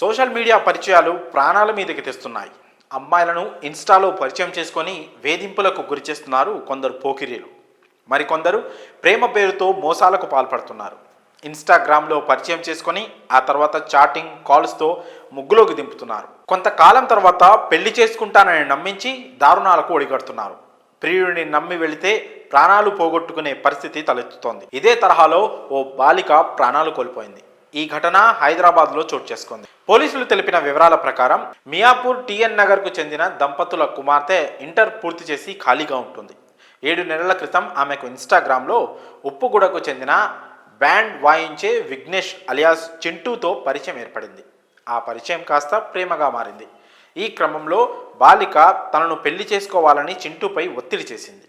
Social media పరిచయాలు ప్రాణాల మీదకి తెస్తున్నాయి. అమ్మాయిలను ఇన్స్టాలో పరిచయం చేసుకొని వేధింపులకు గురి చేస్తున్నారు కొందరు పోకిరీలు. మరికొందరు ప్రేమ పేరుతో మోసాలకు పాల్పడుతున్నారు. ఇన్స్టాగ్రామ్లో పరిచయం చేసుకొని ఆ తర్వాత చాటింగ్ కాల్స్తో ముగ్గులోకి దింపుతున్నారు. కొంతకాలం తర్వాత పెళ్ళి చేసుకుంటానని నమ్మించి దారుణాలకు ఒడిగడుతున్నారు. ప్రియుడిని నమ్మి వెళితే ప్రాణాలు పోగొట్టుకునే పరిస్థితి తలెత్తుతోంది. ఇదే తరహాలో ఓ బాలిక ప్రాణాలు కోల్పోయింది. ఈ ఘటన హైదరాబాద్లో చోటు చేసుకుంది. పోలీసులు తెలిపిన వివరాల ప్రకారం మియాపూర్ టిఎన్ నగర్కు చెందిన దంపతుల కుమార్తె ఇంటర్ పూర్తి చేసి ఖాళీగా ఉంటుంది. ఏడు నెలల క్రితం ఆమెకు ఇన్స్టాగ్రామ్లో ఉప్పుగూడకు చెందిన బ్యాండ్ వాయించే విఘ్నేష్ అలియాస్ చింటూతో పరిచయం ఏర్పడింది. ఆ పరిచయం కాస్త ప్రేమగా మారింది. ఈ క్రమంలో బాలిక తనను పెళ్ళి చేసుకోవాలని చింటూపై ఒత్తిడి చేసింది.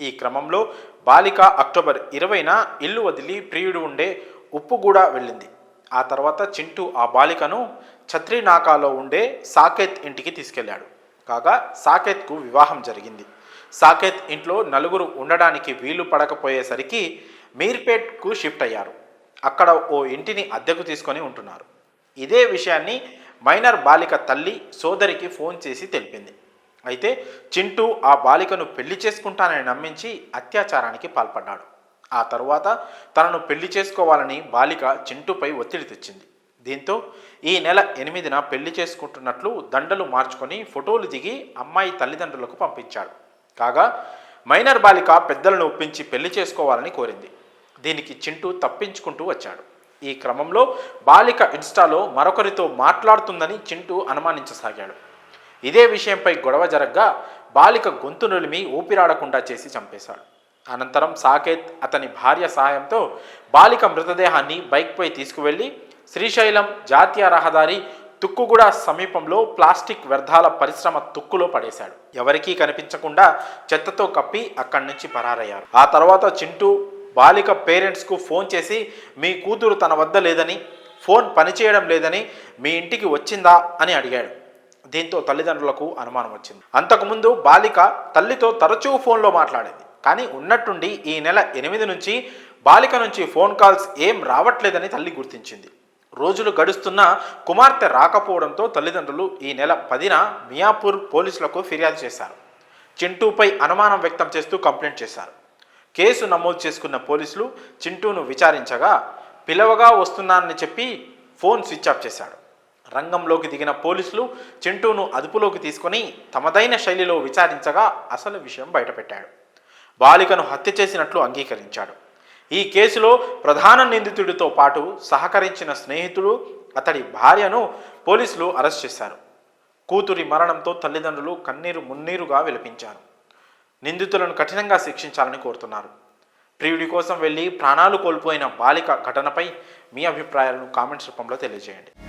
ఈ క్రమంలో బాలిక అక్టోబర్ ఇరవైన ఇల్లు వదిలి ప్రియుడు ఉండే ఉప్పుగూడ వెళ్ళింది. ఆ తర్వాత చింటూ ఆ బాలికను ఛత్రినాకాలో ఉండే సాకేత్ ఇంటికి తీసుకెళ్ళాడు కాగా సాకేత్కు వివాహం జరిగింది. సాకేత్ ఇంట్లో నలుగురు ఉండడానికి వీలు పడకపోయేసరికి మీర్పేట్కు షిఫ్ట్ అయ్యారు. అక్కడ ఓ ఇంటిని అద్దెకు తీసుకొని ఉంటున్నారు. ఇదే విషయాన్ని మైనర్ బాలిక తల్లి సోదరికి ఫోన్ చేసి తెలిపింది. అయితే చింటూ ఆ బాలికను పెళ్ళి చేసుకుంటానని నమ్మించి అత్యాచారానికి పాల్పడ్డాడు. ఆ తరువాత తనను పెళ్ళి చేసుకోవాలని బాలిక చింటూపై ఒత్తిడి తెచ్చింది. దీంతో ఈ నెల ఎనిమిదిన పెళ్ళి చేసుకుంటున్నట్లు దండలు మార్చుకొని ఫోటోలు దిగి అమ్మాయి తల్లిదండ్రులకు పంపించాడు. కాగా మైనర్ బాలిక పెద్దలను ఒప్పించి పెళ్ళి చేసుకోవాలని కోరింది. దీనికి చింటూ తప్పించుకుంటూ వచ్చాడు. ఈ క్రమంలో బాలిక ఇన్స్టాలో మరొకరితో మాట్లాడుతుందని చింటూ అనుమానించసాగాడు. ఇదే విషయంపై గొడవ జరగ్గా బాలిక గొంతు నులిమి ఊపిరాడకుండా చేసి చంపేశాడు. అనంతరం సాకేత్ అతని భార్య సహాయంతో బాలిక మృతదేహాన్ని బైక్పై తీసుకువెళ్ళి శ్రీశైలం జాతీయ రహదారి తుక్కుగూడ సమీపంలో ప్లాస్టిక్ వ్యర్థాల పరిశ్రమ తుక్కులో పడేశాడు. ఎవరికీ కనిపించకుండా చెత్తతో కప్పి అక్కడి నుంచి పరారయ్యారు. ఆ తర్వాత చింటూ బాలిక పేరెంట్స్కు ఫోన్ చేసి మీ కూతురు తన వద్ద లేదని ఫోన్ పనిచేయడం లేదని మీ ఇంటికి వచ్చిందా? అని అడిగాడు. దీంతో తల్లిదండ్రులకు అనుమానం వచ్చింది. అంతకుముందు బాలిక తల్లితో తరచూ ఫోన్లో మాట్లాడేది. కానీ ఉన్నట్టుండి ఈ నెల ఎనిమిది నుంచి బాలిక నుంచి ఫోన్ కాల్స్ ఏం రావట్లేదని తల్లి గుర్తించింది. రోజులు గడుస్తున్నా కుమార్తె రాకపోవడంతో తల్లిదండ్రులు ఈ నెల పదిన మియాపూర్ పోలీసులకు ఫిర్యాదు చేశారు. చింటూపై అనుమానం వ్యక్తం చేస్తూ కంప్లైంట్ చేశారు. కేసు నమోదు చేసుకున్న పోలీసులు చింటూను విచారించగా పిలవగా వస్తున్నానని చెప్పి ఫోన్ స్విచ్ ఆఫ్ చేశాడు. రంగంలోకి దిగిన పోలీసులు చింటూను అదుపులోకి తీసుకొని తమదైన శైలిలో విచారించగా అసలు విషయం బయటపెట్టాడు. బాలికను హత్య చేసినట్లు అంగీకరించాడు. ఈ కేసులో ప్రధాన నిందితుడితో పాటు సహకరించిన స్నేహితుడు అతడి భార్యను పోలీసులు అరెస్ట్ చేశారు. కూతురి మరణంతో తల్లిదండ్రులు కన్నీరు మున్నీరుగా విలపించారు. నిందితులను కఠినంగా శిక్షించాలని కోరుతున్నారు. ప్రియుడి కోసం వెళ్ళి ప్రాణాలు కోల్పోయిన బాలిక ఘటనపై మీ అభిప్రాయాలను కామెంట్స్ రూపంలో తెలియజేయండి.